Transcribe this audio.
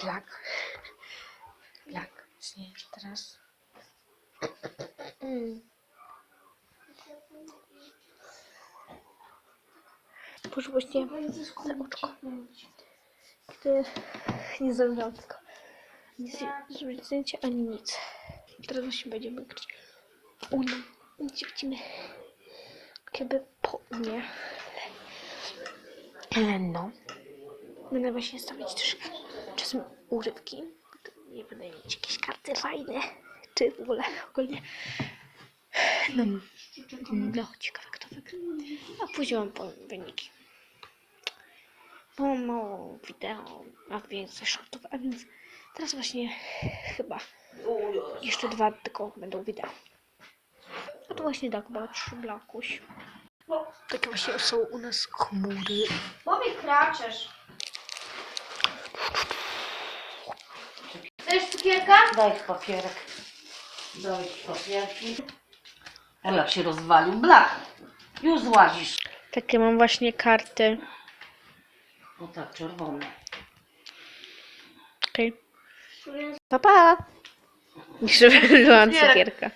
Black. Black. Nie, teraz. Mm. Boże, właśnie za oczko. Gdy nie zdążyłam tylko nic zrobić zdjęcie, ani nic. Teraz właśnie będziemy grać Uno. Gdzie widzimy jakby po mnie. Ale no. Będę właśnie stawiać też czasem urywki. Nie będę mieć jakieś karty fajne. Czy w ogóle ogólnie. No, no ciekawe kto wygra. A później wam powiem wyniki. Bo mam mało wideo, a więcej shortów, a więc teraz właśnie chyba jeszcze dwa tylko będą wideo. A to właśnie tak, patrz, Blakuś. Takie właśnie są u nas chmury. Bobie kraczesz. Cukierka? Daj papierek. Daj papierki. O, jak się rozwalił. Blak. Już złazisz. Takie mam właśnie karty. O tak, czerwone. Okej. Pa, pa! Jeszcze byłam cukierka.